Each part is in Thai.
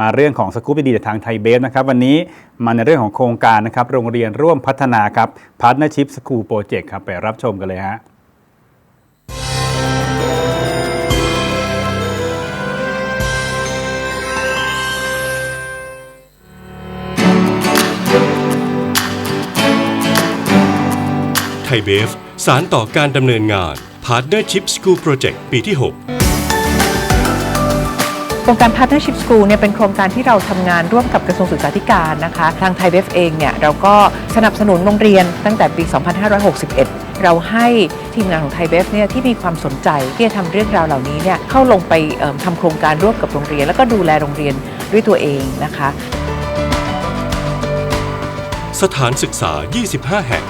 มาเรื่องของสกู๊ปดีๆจากทางไทยเบฟนะครับวันนี้มาในเรื่องของโครงการนะครับโรงเรียนร่วมพัฒนาครับ Partnership School Project ครับไปรับชมกันเลยฮะไทยเบฟสารต่อการดำเนินงาน Partnership School Project ปีที่ 6 ครงการ Partnership School เนี่ยเป็นโครงการที่เราทำงานร่วมกับกระทรวงศึกษาธิการนะคะ ทางไทยเบฟเองเนี่ยเราก็สนับสนุนโรงเรียนตั้งแต่ปี 2561 เราให้ทีมงานของไทยเบฟเนี่ยที่มีความสนใจที่จะทำเรื่องราวเหล่านี้เนี่ยเข้าลงไปทำโครงการร่วมกับโรงเรียน แล้วก็ดูแลโรงเรียนด้วยตัวเองนะคะ สถานศึกษา 25 แห่ง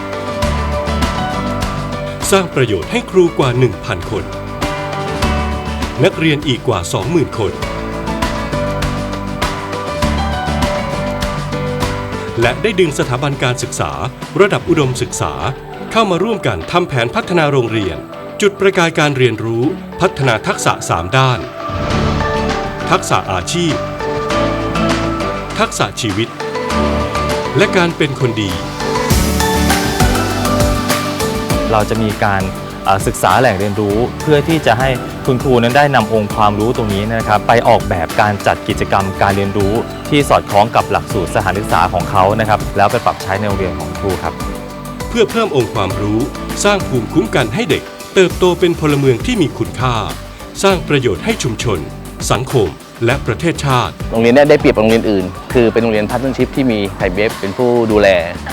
สร้างประโยชน์ให้ครูกว่า 1,000 คนนักเรียนอีกกว่า 20,000 คน และได้ดึงสถาบันการศึกษา ระดับอุดมศึกษา เข้ามาร่วมกันทำแผนพัฒนาโรงเรียน จุดประกายการเรียนรู้ พัฒนาทักษะ 3 ด้าน ทักษะอาชีพ ทักษะชีวิต และการเป็นคนดี เราจะมีการ ศึกษาแหล่งเรียนรู้เพื่อที่จะให้คุณครูนั้นได้นำองค์ความรู้ตรงนี้นะครับ ไปออกแบบการจัดกิจกรรมการเรียนรู้ ที่สอดคล้องกับหลักสูตรสถานศึกษาของเขานะครับ แล้วไปปรับใช้ในโรงเรียนของครูครับ เพื่อเพิ่มองค์ความรู้สร้างภูมิคุ้มกันให้เด็ก เติบโตเป็นพลเมืองที่มีคุณค่า สร้างประโยชน์ให้ชุมชน สังคม และประเทศชาติ โรงเรียนเนี้ได้เปรียบโรงเรียนอื่น คือเป็นโรงเรียนพาร์ทเนอร์ชิพที่มีไทยเบฟเป็นผู้ดูแล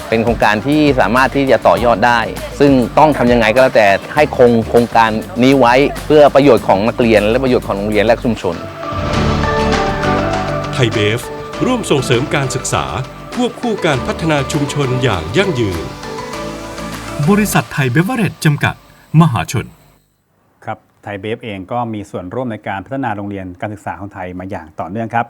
เป็นโครงการที่สามารถที่จะต่อยอดได้ ซึ่งต้องทำยังไงก็แล้วแต่ให้คงโครงการนี้ไว้เพื่อประโยชน์ของนักเรียน และประโยชน์ของโรงเรียนและชุมชน ไทยเบฟร่วมส่งเสริมการศึกษาควบคู่การพัฒนาชุมชนอย่างยั่งยืน บริษัทไทยเบเวอเรจจำกัด มหาชนครับ ไทยเบฟเองก็มีส่วนร่วมในการพัฒนาโรงเรียนการศึกษาของไทยมาอย่างต่อเนื่องครับ